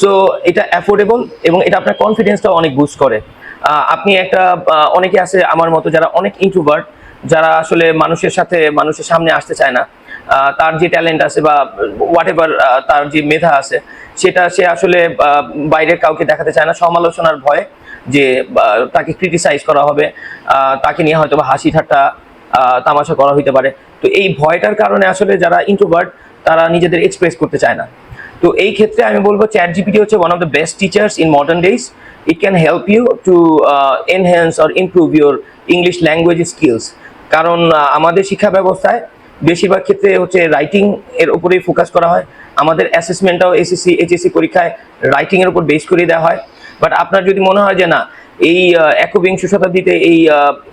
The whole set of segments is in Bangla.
সো এটা অ্যাফোর্ডেবল এবং এটা আপনার কনফিডেন্সটাও অনেক বুস্ট করে। আপনি একটা অনেকে আছে আমার মতো যারা অনেক ইন্ট্রোভার্ট যারা আসলে মানুষের সাথে, মানুষের সামনে আসতে চায় না। তার যে ট্যালেন্ট আছে বা হোয়াট তার যে মেধা আছে, সেটা সে আসলে বাইরের কাউকে দেখাতে চায় না। সমালোচনার ভয়ে যে তাকে ক্রিটিসাইজ করা হবে তাকে নিয়ে হয়তো বা হাসি ঠাট্টা তামাশা করা হইতে পারে। তো এই ভয়টার কারণে আসলে যারা ইন্ট্রোভার্ট তারা নিজেদের এক্সপ্রেস করতে চায় না। তো এই ক্ষেত্রে আমি বলব চ্যাট জিপিটি হচ্ছে one of the best teachers in modern days it can help you to enhance or improve your English language skills কারণ আমাদের শিক্ষা ব্যবস্থায় বেশিরভাগ ক্ষেত্রে হচ্ছে রাইটিং এর উপরেই ফোকাস করা হয়। আমাদের অ্যাসেসমেন্টটাও এসএসসি এইচএসসি পরীক্ষায় রাইটিং এর উপর বেস করে দেওয়া হয়। বাট আপনার যদি মনে হয় যে না, এই একবিংশ শতাব্দীতে এই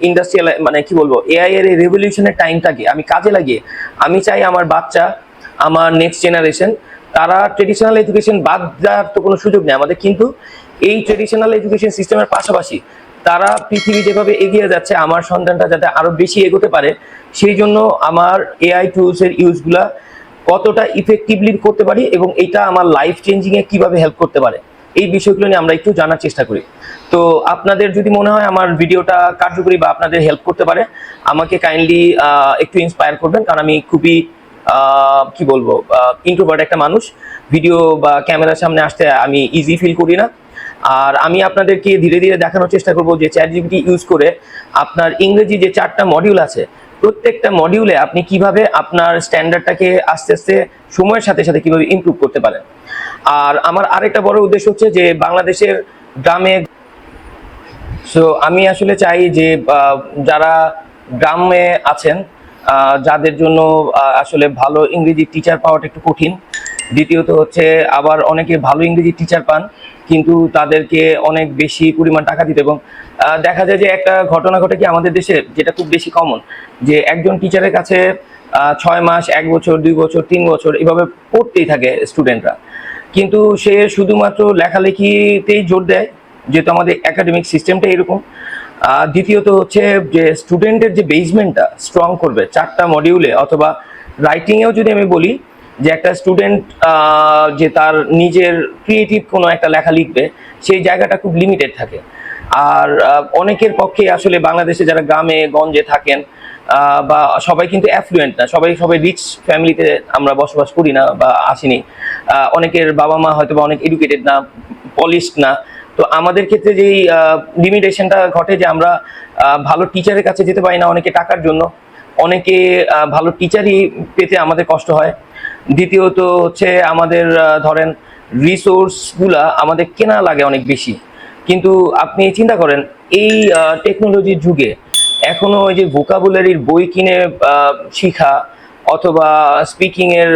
ইন্ডাস্ট্রিয়াল মানে কি বলব এআই এর রেভলিউশনের টাইমটাকে আমি কাজে লাগিয়ে, আমি চাই আমার বাচ্চা, আমার নেক্সট জেনারেশন তারা ট্রেডিশনাল এডুকেশন বাদ দেওয়ার তো কোনো সুযোগ নেই আমাদের, কিন্তু এই ট্রেডিশনাল এডুকেশন সিস্টেমের পাশাপাশি তারা পৃথিবী যেভাবে এগিয়ে যাচ্ছে, আমার সন্তানটা যাতে আরও বেশি এগোতে পারে, সেই জন্য আমার এআই টুলস এর ইউজগুলা কতটা ইফেক্টিভলি করতে পারি এবং এটা আমার লাইফ চেঞ্জিং এ কীভাবে হেল্প করতে পারে, এই বিষয়গুলো নিয়ে আমরা একটু জানার চেষ্টা করি। তো আপনাদের যদি মনে হয় আমার ভিডিওটা কার্যকরী বা আপনাদের হেল্প করতে পারে, আমাকে কাইন্ডলি একটু ইন্সপায়ার করবেন, কারণ আমি খুবই কি বলব ইন্ট্রোভার্ট একটা মানুষ। ভিডিও বা ক্যামেরার সামনে আসতে আমি ইজি ফিল করি না। আর আমি আপনাদেরকে ধীরে ধীরে দেখানোর চেষ্টা করব যে চ্যাট জিপিটি ইউজ করে আপনার ইংরেজি যে চারটা মডিউল আছে, প্রত্যেকটা মডিউলে আপনি কীভাবে আপনার স্ট্যান্ডার্ডটাকে আস্তে আস্তে সময়ের সাথে সাথে কীভাবে ইমপ্রুভ করতে পারেন। আর আমার আরেকটা বড় উদ্দেশ্য হচ্ছে যে বাংলাদেশের গ্রামে সো আমি আসলে চাই যে যারা গ্রামে আছেন যাদের জন্য আসলে ভালো ইংরেজি টিচার পাওয়াটা একটু কঠিন। দ্বিতীয়ত হচ্ছে, আবার অনেকে ভালো ইংরেজি টিচার পান, কিন্তু তাদেরকে অনেক বেশি পরিমাণ টাকা দিতে। এবং দেখা যায় যে একটা ঘটনা ঘটে কি আমাদের দেশে, যেটা খুব বেশি কমন যে একজন টিচারের কাছে ছয় মাস, এক বছর, দুই বছর, তিন বছর, এভাবে পড়তেই থাকে স্টুডেন্টরা কিন্তু সে শুধুমাত্র লেখালেখিতেই জোর দেয়, যেহেতু আমাদের একাডেমিক সিস্টেমটা এরকম। দ্বিতীয়ত হচ্ছে যে স্টুডেন্টের যে বেসমেন্টটা স্ট্রং করবে, চারটা মডিউলে অথবা রাইটিংয়েও যদি আমি বলি, যে একটা স্টুডেন্ট যে তার নিজের ক্রিয়েটিভ কোনো একটা লেখা লিখবে, সেই জায়গাটা খুব লিমিটেড থাকে। আর অনেকের পক্ষে আসলে বাংলাদেশে যারা গ্রামে, গঞ্জে থাকেন বা সবাই কিন্তু অ্যাফ্লুয়েন্ট না, সবাই সবাই রিচ ফ্যামিলিতে আমরা বসবাস করি না বা আসিনি। অনেকের বাবা মা হয়তো বা অনেক এডুকেটেড না পলিশড না তো আমাদের ক্ষেত্রে যেই লিমিটেশনটা ঘটে যে আমরা ভালো টিচারের কাছে যেতে পারি না অনেকে টাকার জন্য, অনেকে ভালো টিচারই পেতে আমাদের কষ্ট হয়। দ্বিতীয়ত হচ্ছে আমাদের ধরেন রিসোর্সগুলা আমাদের কেনা লাগে অনেক বেশি। কিন্তু আপনি চিন্তা করেন, এই টেকনোলজির যুগে এখনও ওই যে ভোকাবুলারির বই কিনে শিখা অথবা স্পিকিংয়ের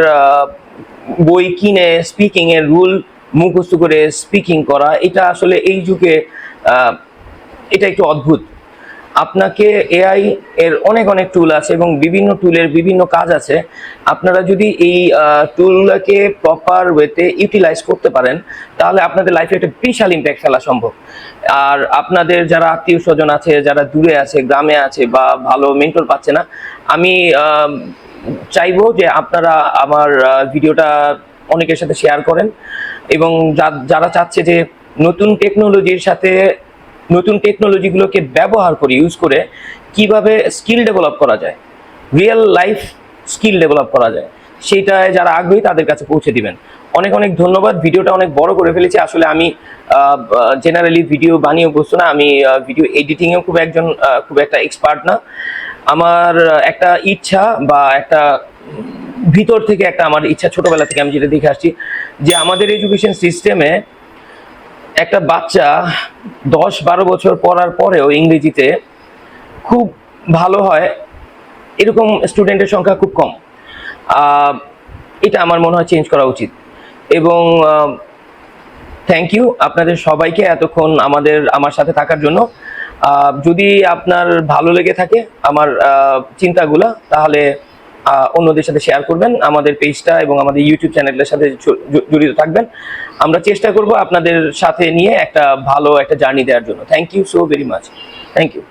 বই কিনে স্পিকিংয়ের রুল মুখস্থ করে স্পিকিং করা, এটা আসলে এই যুগে এটা একটু অদ্ভুত। আপনাকে এআই এর অনেক অনেক টুল আছে এবং বিভিন্ন টুলের বিভিন্ন কাজ আছে। আপনারা যদি এই টুলগুলোকে প্রপার ওয়েতে ইউটিলাইজ করতে পারেন, তাহলে আপনাদের লাইফে একটা বিশাল ইম্প্যাক্ট ফেলা সম্ভব। আর আপনাদের যারা আত্মীয় স্বজন আছে, যারা দূরে আছে, গ্রামে আছে বা ভালো মেন্টর পাচ্ছে না, আমি চাইব যে আপনারা আমার ভিডিওটা অনেকের সাথে শেয়ার করেন। এবং যারা চাচ্ছে যে নতুন টেকনোলজির সাথে, নতুন টেকনোলজিগুলোকে ব্যবহার করে ইউজ করে কীভাবে স্কিল ডেভেলপ করা যায় রিয়েল লাইফ স্কিল ডেভেলপ করা যায়, সেইটায় যারা আগ্রহী তাদের কাছে পৌঁছে দিবেন। অনেক অনেক ধন্যবাদ। ভিডিওটা অনেক বড় করে ফেলেছি। আসলে আমি জেনারেলি ভিডিও বানিয়ে বসতো না। আমি ভিডিও এডিটিংয়েও খুব একজন খুব একটা এক্সপার্ট না। আমার একটা ইচ্ছা বা একটা ভিতর থেকে একটা আমার ইচ্ছা ছোটবেলা থেকে আমি যেটা দেখে আসছি যে আমাদের এডুকেশন সিস্টেমে একটা বাচ্চা দশ বারো বছর পড়ার পরেও ইংরেজিতে খুব ভালো হয়, এরকম স্টুডেন্টের সংখ্যা খুব কম। এটা আমার মনে হয় চেঞ্জ করা উচিত। এবং থ্যাংক ইউ আপনাদের সবাইকে এতক্ষণ আমাদের, আমার সাথে থাকার জন্য। যদি আপনার ভালো লেগে থাকে আমার চিন্তাগুলা, তাহলে অন্যদের সাথে শেয়ার করবেন, আমাদের পেজটা এবং আমাদের ইউটিউব চ্যানেলের সাথে জড়িত থাকবেন। আমরা চেষ্টা করব আপনাদের সাথে নিয়ে একটা ভালো একটা জার্নি দেওয়ার জন্য। Thank you so very much thank you